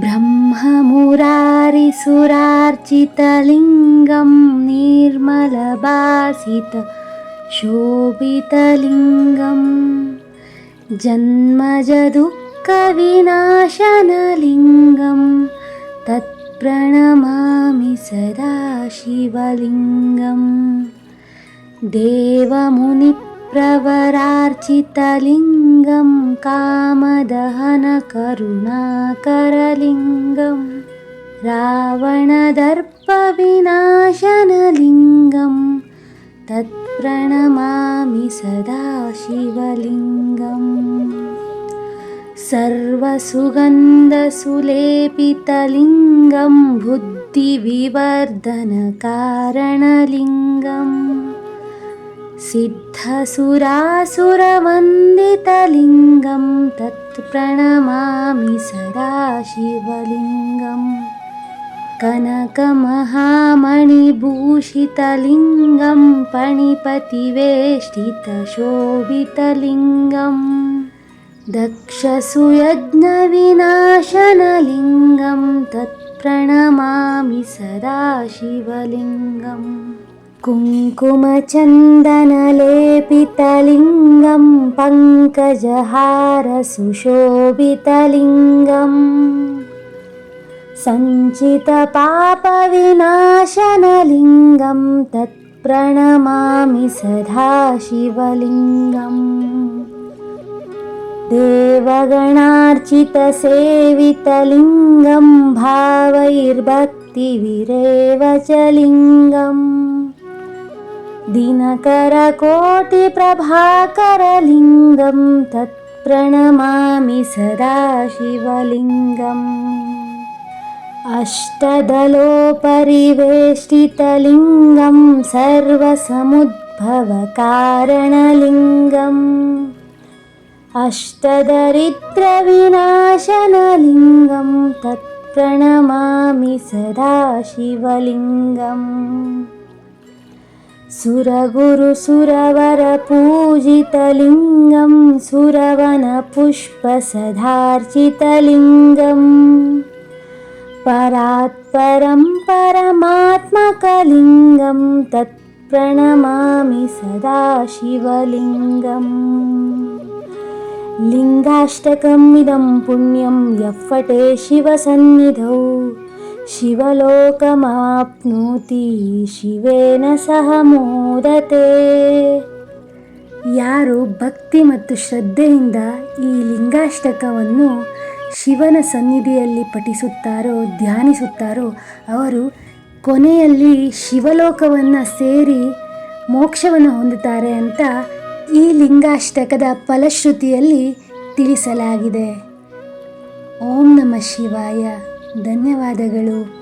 ब्रह्ममुरारिसुरार्चितलिङ्गं निर्मलभासित शोभितलिङ्गं जन्मजदुःखविनाशनलिङ्गं तत्प्रणमामि सदा शिवलिङ्गं देवमुनिप्रवरार्चितलिङ्गं कामदहनकरुणाकरलिङ्गं रावणदर्पविनाशनलिङ्गं तत्प्रणमामि सदा शिवलिङ्गम् सर्वसुगन्धसुलेपितलिङ्गं बुद्धिविवर्धनकारणलिङ्गम् सिद्धसुरासुरवन्दितलिङ्गं तत्प्रणमामि सदा शिवलिङ्गम् कनकमहामणिभूषितलिङ्गं पणिपतिवेष्टितशोभितलिङ्गम्। दक्षसुयज्ञविनाशनलिङ्गं तत्प्रणमामि सदा शिवलिङ्गम् कुङ्कुमचन्दनलेपितलिङ्गं पङ्कजहारसुशोभितलिङ्गम् सञ्चितपापविनाशनलिङ्गं तत्प्रणमामि सदा शिवलिङ्गम् देवगणार्चितसेवितलिङ्गं भावैर्भक्तिविरेव च लिङ्गम् दिनकरकोटिप्रभाकरलिङ्गं तत्प्रणमामि सदा शिवलिङ्गम् अष्टदलोपरिवेष्टितलिङ्गं सर्वसमुद्भवकारणलिङ्गम्। अष्टदरिद्रविनाशनलिङ्गं तत्प्रणमामि सदा शिवलिङ्गम् सुरगुरुसुरवरपूजितलिङ्गं सुरवनपुष्पसधार्चितलिङ्गम् परात्परं परमात्मकलिङ्गं तत्प्रणमामि सदा शिवलिङ्गम् लिङ्गाष्टकमिदं पुण्यं यः पठे शिवसन्निधौ ಶಿವಲೋಕಮಾಪ್ನೋತಿ ಶಿವೇನ ಸಹ ಮೋದತೆ. ಯಾರು ಭಕ್ತಿ ಮತ್ತು ಶ್ರದ್ಧೆಯಿಂದ ಈ ಲಿಂಗಾಷ್ಟಕವನ್ನು ಶಿವನ ಸನ್ನಿಧಿಯಲ್ಲಿ ಪಠಿಸುತ್ತಾರೋ, ಧ್ಯಾನಿಸುತ್ತಾರೋ, ಅವರು ಕೊನೆಯಲ್ಲಿ ಶಿವಲೋಕವನ್ನು ಸೇರಿ ಮೋಕ್ಷವನ್ನು ಹೊಂದುತ್ತಾರೆ ಅಂತ ಈ ಲಿಂಗಾಷ್ಟಕದ ಫಲಶ್ರುತಿಯಲ್ಲಿ ತಿಳಿಸಲಾಗಿದೆ. ಓಂ ನಮ ಶಿವಾಯ. ಧನ್ಯವಾದಗಳು.